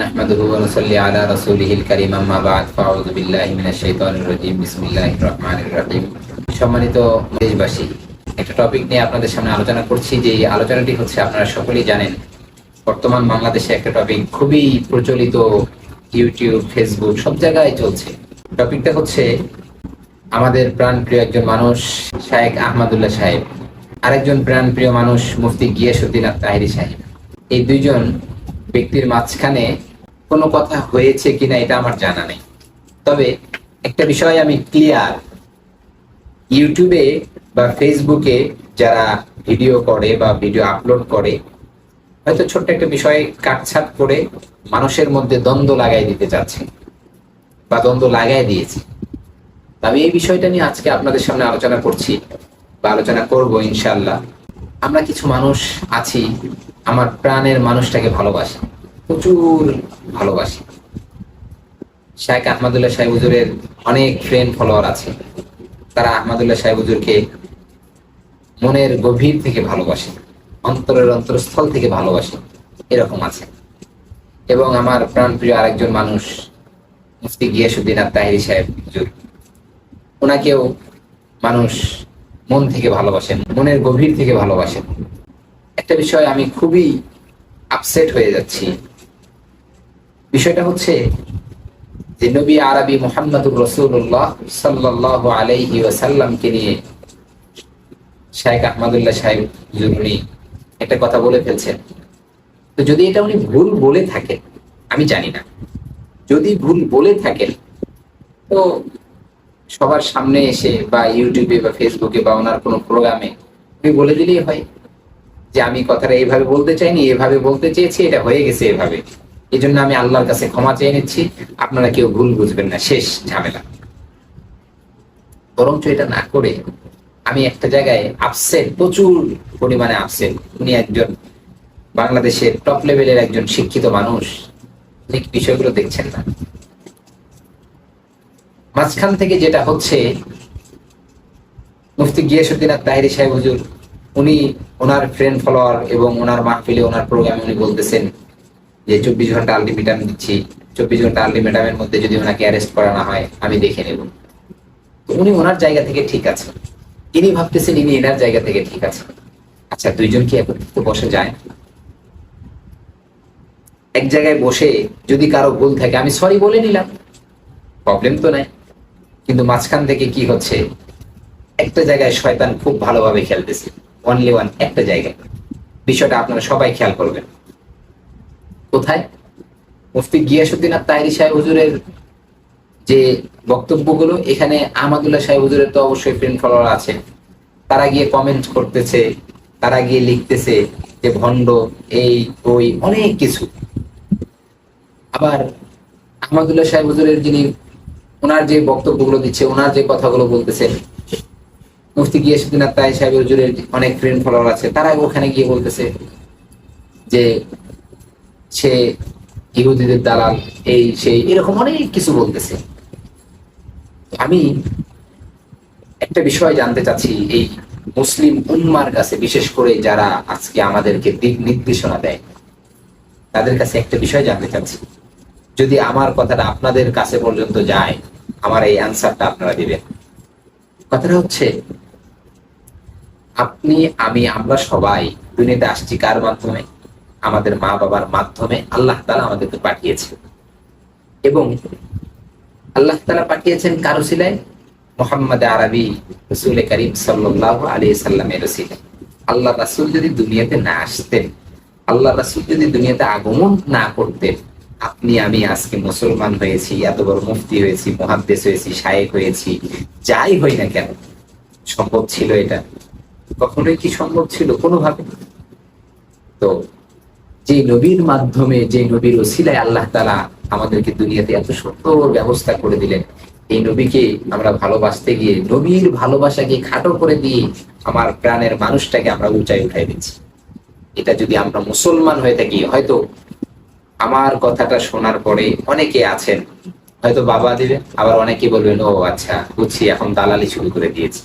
نحمده ونصلي على رسوله الكريم أما بعد فأعوذ بالله من الشيطان الرجيم بسم الله الرحمن الرحيم সম্মানিত দেশবাসী একটা টপিক নিয়ে আপনাদের সামনে আলোচনা করছি যে এই আলোচনাটি হচ্ছে আপনারা সকলেই জানেন বর্তমান বাংলাদেশে একটা টপিক খুবই প্রচলিত ইউটিউব ফেসবুক সব জায়গায় চলছে টপিকটা হচ্ছে আমাদের প্রাণপ্রিয় একজন মানুষ শায়েক আহমদুল্লাহ সাহেব আরেকজন প্রাণপ্রিয় মানুষ মুফতি গিয়াসুদ্দিন তাহিরি সাহেব এই দুইজন ব্যক্তির মাঝখানে কোনো কথা হয়েছে কিনা এটা আমার জানা নেই। তবে একটা বিষয় আমি ক্লিয়ার ইউটিউবে বা ফেসবুকে যারা ভিডিও করে বা ভিডিও আপলোড করে, হয়তো ছোট্ট একটা বিষয় কাটছাট করে মানুষের মধ্যে দ্বন্দ্ব লাগাই দিতে চাচ্ছে বা দ্বন্দ্ব লাগাই দিয়েছে। আমি এই বিষয়টা নিয়ে আজকে আপনাদের সামনে আলোচনা করছি বা আলোচনা করব ইনশাল্লাহ আমরা কিছু মানুষ আছি, আমার প্রাণের মানুষটাকে ভালোবাসি। প্রচুর ভালোবাসি। শাহেখ আহমদুল্লাহ সাহেব হুজুরের অনেক ফ্রেন্ড ফলোয়ার আছে। তারা আহমদুল্লাহ সাহেব হুজুরকে মনের গভীর থেকে ভালোবাসে, অন্তরের অন্তরস্থল থেকে ভালোবাসে, এরকম আছে। এবং আমার প্রাণপ্রিয় আরেকজন মানুষ, মুফতি গিয়াসুদ্দিন আর তাহিরি সাহেব হুজুর ওনাকেও মানুষ মন থেকে ভালোবাসেন মনের গভীর থেকে ভালোবাসেন একটা বিষয় আমি খুবই আপসেট হয়ে যাচ্ছি। বিষয়টা হচ্ছে যে নবী আরবি মোহাম্মদুর রসুল্লাহ সাল্লাহ আলাইহি ওয়াসাল্লামকে নিয়ে শাহেখ আহমদুল্লাহ সাহেব উনি একটা কথা বলে ফেলছেন। তো যদি এটা উনি ভুল বলে থাকেন, আমি জানি না। যদি ভুল বলে থাকেন, তো সবার সামনে এসে বা ইউটিউবে বা ফেসবুকে বা ওনার কোনো প্রোগ্রামে উনি বলে দিলেই হয় যে আমি কথাটা এইভাবে বলতে চাইনি, এভাবে বলতে চেয়েছি, এটা হয়ে গেছে এভাবে। এই জন্য আমি আল্লাহর কাছে ক্ষমা চেয়ে নিচ্ছি। আপনারা কেউ ভুল বুঝবেন না, শেষ ঝামেলা। বরঞ্চ এটা না করে আমি একটা জায়গায় আপসেট প্রচুর পরিমাণে আপসেট উনি একজন বাংলাদেশের টপ লেভেলের একজন শিক্ষিত মানুষ। উনি বিষয়গুলো দেখছেন না। মাঝখান থেকে যেটা হচ্ছে, মুফতি গিয়াসুদ্দিন আর তাহিরি সাহেব হুজুর, উনি ওনার ফ্রেন্ড ফলোয়ার এবং ওনার মাহফিলে, ওনার প্রোগ্রামে উনি বলতেছেন যে চব্বিশ ঘণ্টা আলটিমেটাম দিচ্ছি, চব্বিশ ঘণ্টা আলটিমেটামের মধ্যে যদি ওনাকে অ্যারেস্ট করা না হয়, আমি দেখে নেব। উনি ওনার জায়গা থেকে ঠিক আছে। ইনি ভাবতেছেন ইনি এনার জায়গা থেকে ঠিক আছে। আচ্ছা দুইজন কি একত্রিত বসে যায়? এক জায়গায় বসে যদি কারও ভুল থাকে, আমি সরি বলে নিলাম। প্রবলেম তো নাই। কিন্তু মাঝখান থেকে কি হচ্ছে? একটা জায়গায় শয়তান খুব ভালোভাবে খেলতেছে। অনলি ওয়ান একটা জায়গায়। বিষয়টা আপনারা সবাই খেয়াল করবেন। কোথায়? মুফতি গিয়াসুদ্দিন আর তাহিরি সাহেব হুজুরের যে বক্তব্যগুলো, এখানে আহমদুল্লাহ সাহেব হুজুরের তো অবশ্যই ফ্রেন্ড ফলোয়ার আছে। তারা গিয়ে কমেন্ট করতেছে, তারা গিয়ে লিখতেছে যে ভণ্ড, এই, ওই, অনেক কিছু। আবার আহমদুল্লাহ সাহেব হুজুরের যিনি ওনার যে বক্তব্যগুলো দিচ্ছে, ওনার যে কথাগুলো বলতেছেন মুফতি গিয়াসুদ্দিন আর তাই সাহেব হুজুরের অনেক ফ্রেন্ড ফলোয়ার আছে তারা ওখানে গিয়ে বলতেছে যে সে ইহুদিদের দালাল এই সেই এরকম অনেক কিছু বলতেছে। আমি একটা বিষয় জানতে চাচ্ছি, এই মুসলিম উম্মার কাছে বিশেষ করে যারা আজকে আমাদেরকে দিক নির্দেশনা দেয়, তাদের কাছে একটা বিষয় জানতে চাচ্ছি। যদি আমার কথাটা আপনাদের কাছে পর্যন্ত যায়, আমার এই অ্যান্সারটা আপনারা দিবেন। কথাটা হচ্ছে, আপনি, আমি, আমরা সবাই দুনিয়াতে আসছি কার মাধ্যমে? আমাদের মা বাবার মাধ্যমে আল্লাহ তালা আমাদেরকে পাঠিয়েছে এবং আল্লাহ তালা পাঠিয়েছেন কারও সিলাই মোহাম্মদ আরবি রসুল করিম সাল্লাহ আলী সাল্লামের রসিলে আল্লাহ রাসুল যদি দুনিয়াতে না আসতেন, আল্লাহ রাসুল যদি দুনিয়াতে আগমন না করতেন, আপনি, আমি আজকে মুসলমান হয়েছি, এত বড় মুফতি হয়েছি মহাদ্দেশ হয়েছি, শায়েক হয়েছি, যাই হই না কেন, সম্ভব ছিল এটা? কখনোই কি সম্ভব ছিল? কোনোভাবে। তো যে নবীর মাধ্যমে, যে নবীর ওসিলায় আল্লাহ তালা আমাদেরকে দুনিয়াতে এত সুন্দর ব্যবস্থা করে দিলেন। এই নবীকে আমরা ভালোবাসতে গিয়ে, নবীর ভালোবাসাকে খাটো করে দিয়ে আমার প্রাণের মানুষটাকে আমরা উঁচাই উঠাই দিচ্ছি। এটা যদি আমরা মুসলমান হয়ে থাকি, হয়তো আমার কথাটা শোনার পরে অনেকে আছেন, হয়তো বাবা দিবে, আবার অনেকে বলবেন, ও আচ্ছা বুঝছি, এখন দালালি শুরু করে দিয়েছে।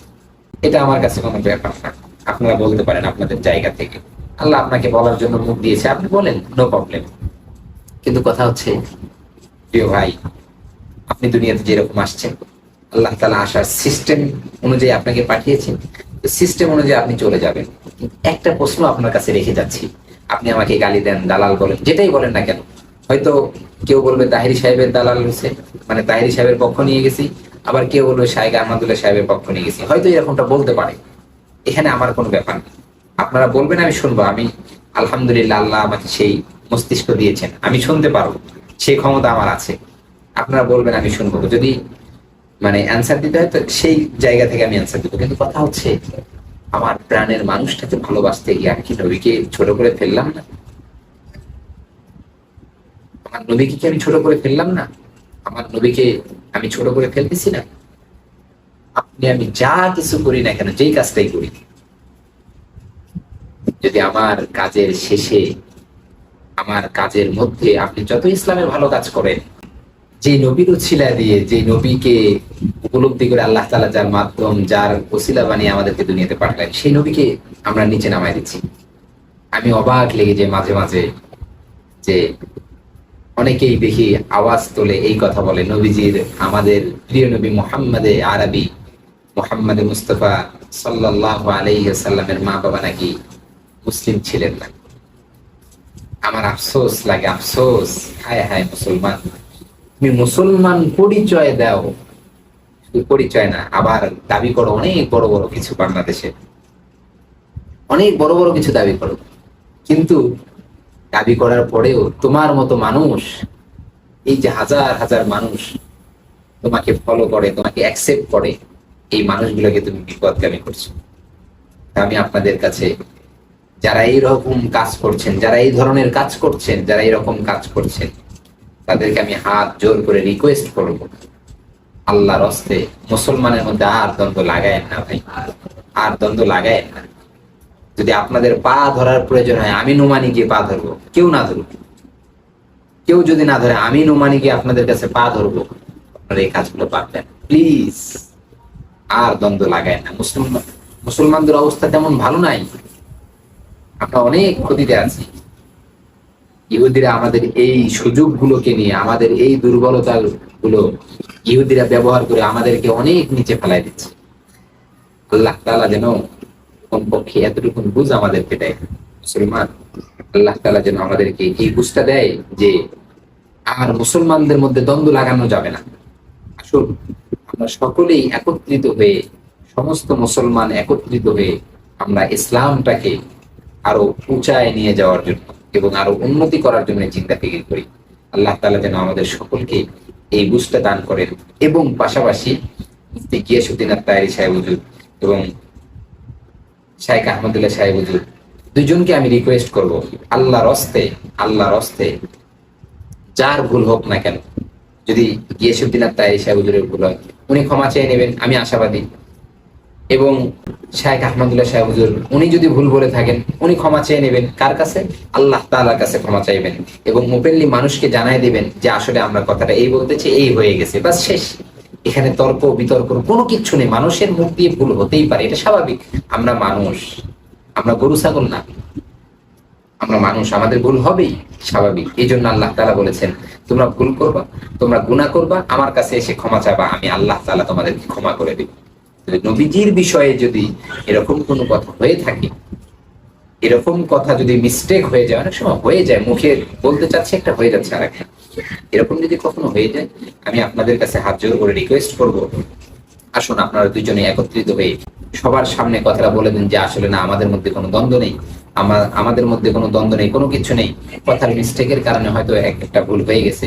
এটা আমার কাছে কোনো ব্যাপার না। আপনারা বলতে পারেন আপনাদের জায়গা থেকে। আল্লাহ আপনাকে বলার জন্য মুখ দিয়েছে। আপনি বলেন নো প্রবলেম কিন্তু কথা হচ্ছে, প্রিয় ভাই, আপনি দুনিয়াতে যেরকম আসছেন, আল্লাহ তালা আসার সিস্টেম অনুযায়ী আপনাকে পাঠিয়েছেন। সিস্টেম অনুযায়ী আপনি চলে যাবেন। একটা প্রশ্ন আপনার কাছে রেখে যাচ্ছি। আপনি আমাকে গালি দেন, দালাল বলেন, যেটাই বলেন না কেন। হয়তো কেউ বলবে, তাহিরি সাহেবের দালাল হয়েছে মানে তাহিরি সাহেবের পক্ষ নিয়ে গেছি। আবার কেউ বলবে শাহেক আহমদুল্লাহ সাহেবের পক্ষ নিয়ে গেছি। হয়তো এরকমটা বলতে পারে। এখানে আমার কোনো ব্যাপার নেই। আপনারা বলবেন, আমি শুনব। আমি আলহামদুলিল্লাহ আল্লাহ আমাকে সেই মস্তিষ্ক দিয়েছেন। আমি শুনতে পারব, সেই ক্ষমতা আমার আছে। আপনারা বলবেন, আমি শুনব। যদি মানে অ্যান্সার দিতে হয়, তো সেই জায়গা থেকে আমি অ্যান্সার দিব। কিন্তু কথা হচ্ছে, আমার প্রাণের মানুষটাকে ভালোবাসতে গিয়ে আমি কি নবীকে ছোট করে ফেললাম না? আমার নবীকে কি আমি ছোট করে ফেললাম না? আমার নবীকে আমি ছোট করে ফেলতেছি না? আপনি, আমি যা কিছু করি না কেন, যেই কাজটাই করি যদি আমার কাজের শেষে, আমার কাজের মধ্যে আপনি যত ইসলামের ভালো কাজ করেন, যে নবীর উছিলা দিয়ে, যে নবীকে উপলব্ধি করে আল্লাহ তালা যার মাধ্যম, যার ওসিলা বানিয়ে আমাদেরকে দুনিয়াতে পাঠালেন, সেই নবীকে আমরা নিচে নামাই দিচ্ছি। আমি অবাক লেগে যে মাঝে মাঝে যে অনেকেই দেখি আওয়াজ তোলে এই কথা বলে, নবীজির, আমাদের প্রিয় নবী মোহাম্মদে আরবি, মোহাম্মদে মুস্তফা সাল্লাহ আলাইসাল্লামের মা বাবা নাকি মুসলিম ছিলেন না। আমার আফসোস লাগে, আফসোস। হায় হায়, মুসলমান। তুমি মুসলমান পরিচয় দাও। পরিচয় না, আবার দাবি করো, অনেক বড় বড় কিছু বাংলাদেশে। অনেক বড় বড় কিছু দাবি করো। কিন্তু দাবি করার পরেও তোমার মতো মানুষ, এই যে হাজার হাজার মানুষ তোমাকে ফলো করে, তোমাকে অ্যাকসেপ্ট করে, এই মানুষগুলোকে তুমি বিপদগামী করছ। আমি আপনাদের কাছে যারা এই রকম কাজ করছেন, যারা এই ধরনের কাজ করছেন, যারা এরকম কাজ করছেন, তাদেরকে আমি হাত জোর করে রিকোয়েস্ট করব। আল্লাহর হস্তে মুসলমানের মধ্যে আর দ্বন্দ্ব লাগায়েন না ভাই, আর দ্বন্দ্ব লাগায়েন না। যদি আপনাদের পা ধরার প্রয়োজন হয়, আমি নুমানি গিয়ে পা ধরবো, কেউ না ধরুক। কেউ যদি না ধরে, আমি নুমানি গিয়ে আপনাদের কাছে পা ধরবো। আপনারা এই কাজগুলো পারবেন প্লিজ আর দ্বন্দ্ব লাগায় না। মুসলমান, মুসলমানদের অবস্থা তেমন ভালো নাই। আমরা অনেক ক্ষতিতে আছি। ইহুদিরা আমাদের এই সুযোগগুলোকে নিয়ে, আমাদের এই দুর্বলতা গুলো ইহুদিরা ব্যবহার করে আমাদেরকে অনেক নিচে ফেলাই দিচ্ছে। আল্লাহ তালা যেন কমপক্ষে এতটুকু বুঝ আমাদেরকে দেয়। মুসলমান, আল্লাহ তালা যেন আমাদেরকে এই বুঝটা দেয় যে আর মুসলমানদের মধ্যে দ্বন্দ্ব লাগানো যাবে না। আসুন, আমরা সকলেই একত্রিত হয়ে, সমস্ত মুসলমান একত্রিত হয়ে আমরা ইসলামটাকে আরও উঁচায় নিয়ে যাওয়ার জন্য এবং আরও উন্নতি করার জন্য চিন্তা ফিকির করি। আল্লাহ তালা যেন আমাদের সকলকে এই বুঝটা দান করেন এবং পাশাপাশি গিয়াসুদ্দিন এবং শাইখ আহমদুল্লাহ দুজনকে আমি রিকোয়েস্ট করব আল্লাহ রস্তে আল্লাহ রস্তে যার ভুল হোক না কেন, যদি গিয়াসুদ্দিন আত্মারি সাহেব হুজুরের ভুল হয়, উনি ক্ষমা চেয়ে নেবেন, আমি আশাবাদী। এবং শাহেখ আহমদুল্লাহ সাহেব হুজুর, উনি যদি ভুল বলে থাকেন, উনি ক্ষমা চেয়ে নেবেন। কার কাছে? আল্লাহ তাআলার কাছে ক্ষমা চাইবেন। এবং ওপেনলি মানুষকে জানাই দিবেন যে, আসলে আমরা কথাটা এই বলতেছি, এই হয়ে গেছে, বাস শেষ। এখানে তর্ক, বিতর্ক, কোনো কিচ্ছু নেই। মানুষের মুখ দিয়ে ভুল হতেই পারে, এটা স্বাভাবিক। আমরা মানুষ, আমরা গরু, ছাগল না। আমরা মানুষ, আমাদের ভুল হবেই, স্বাভাবিক। এই জন্য আল্লাহ তালা বলেছেন, তোমরা ভুল করবা, তোমরা গুনাহ করবা, আমার কাছে এসে ক্ষমা চাবা, আমি আল্লাহ তাআলা তোমাদেরকে ক্ষমা করে দেব। নবীজির বিষয়ে যদি এরকম কোনো কথা হয়ে থাকে, এরকম কথা যদি মিস্টেক হয়ে যায়, অনেক সময় হয়ে যায়, মুখে বলতে চাচ্ছে, একটা হয়ে যাচ্ছে আর এরকম যদি কখনো হয়ে যায়, আমি আপনাদের কাছে হাত জোর করে রিকোয়েস্ট করব। আসুন, আপনারা দুজনে একত্রিত হয়ে সবার সামনে কথাটা বলে দিন যে, আসলে না, আমাদের মধ্যে কোনো দ্বন্দ্ব নেই। আমাদের মধ্যে কোনো দ্বন্দ্ব নেই, কোনো কিছু নেই। কথার মিস্টেকের কারণে হয়তো এক একটা ভুল হয়ে গেছে।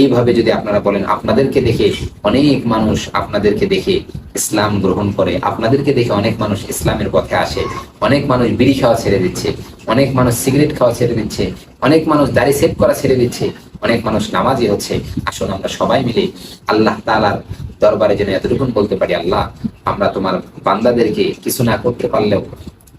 এইভাবে যদি আপনারা বলেন, আপনাদেরকে দেখে অনেক মানুষ আপনাদেরকে দেখে ইসলাম গ্রহণ করে, আপনাদেরকে দেখে অনেক মানুষ ইসলামের পথে আসে, অনেক মানুষ বিড়ি খাওয়া ছেড়ে দিচ্ছে, অনেক মানুষ সিগারেট খাওয়া ছেড়ে দিচ্ছে, অনেক মানুষ দাড়ি সেভ করা ছেড়ে দিচ্ছে, অনেক মানুষ নামাজি হচ্ছে। আসুন আমরা সবাই মিলে আল্লাহ তালার দরবারে যেন এতটুকু বলতে পারি, আল্লাহ, আমরা তোমার বান্দাদেরকে কিছু না করতে পারলেও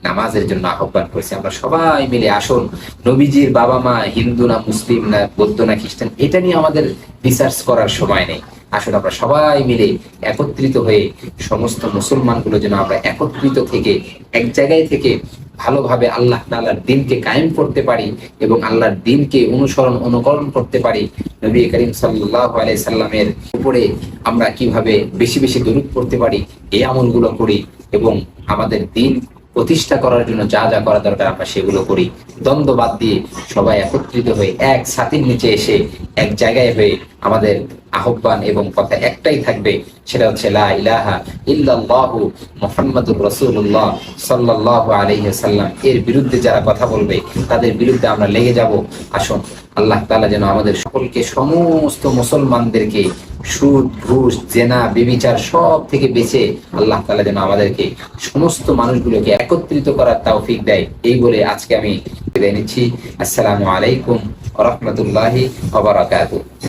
নামাজের জন্য আহ্বান করেছি। আমরা সবাই মিলে আসুন। নবীজির বাবা মা হিন্দু না মুসলিম না বৌদ্ধ না খ্রিস্টান, এটা নিয়ে আমাদের রিসার্চ করার সময় নেই। আসলে আমরা সবাই মিলে একত্রিত হয়ে সমস্ত মুসলমানগুলো যেন আমরা একত্রিত থেকে, এক জায়গায় থেকে ভালোভাবে আল্লাহ তাআলার দিনকে কায়েম করতে পারি এবং আল্লাহর দিনকে অনুসরণ, অনুকরণ করতে পারি। নবী করিম সাল্লাল্লাহু আলাইহি সাল্লামের উপরে আমরা কীভাবে বেশি বেশি দরুদ পড়তে পারি, এই আমলগুলো করি এবং আমাদের দিন প্রতিষ্ঠা করার জন্য যা যা করা দরকার আমরা সেগুলো করি। দ্বন্দ্ব বাদ দিয়ে সবাই একত্রিত হয়ে এক ছাতির নিচে এসে এক জায়গায় হয়ে আমাদের আহ্বান এবং কথা একটাই থাকবে, সেটা হচ্ছে লা ইলাহা ইল্লাল্লাহু মুহাম্মাদুর রাসূলুল্লাহ সাল্লাল্লাহু আলাইহি সাল্লাম এর বিরুদ্ধে যারা কথা বলবে, তাদের বিরুদ্ধে আমরা লেগে যাব। আসুন, আল্লাহ তাআলা যেন আমাদের সকলকে সমস্ত মুসলমানদেরকে সুদ, ঘুষ, জেনা বেবিচার সব থেকে বেঁচে আল্লাহ তালা যেন আমাদেরকে সমস্ত মানুষগুলোকে একত্রিত করার তৌফিক দেয়। এই বলে আজকে আমি বিদায় নিচ্ছি। আসসালামু আলাইকুম রহমতুল্লাহ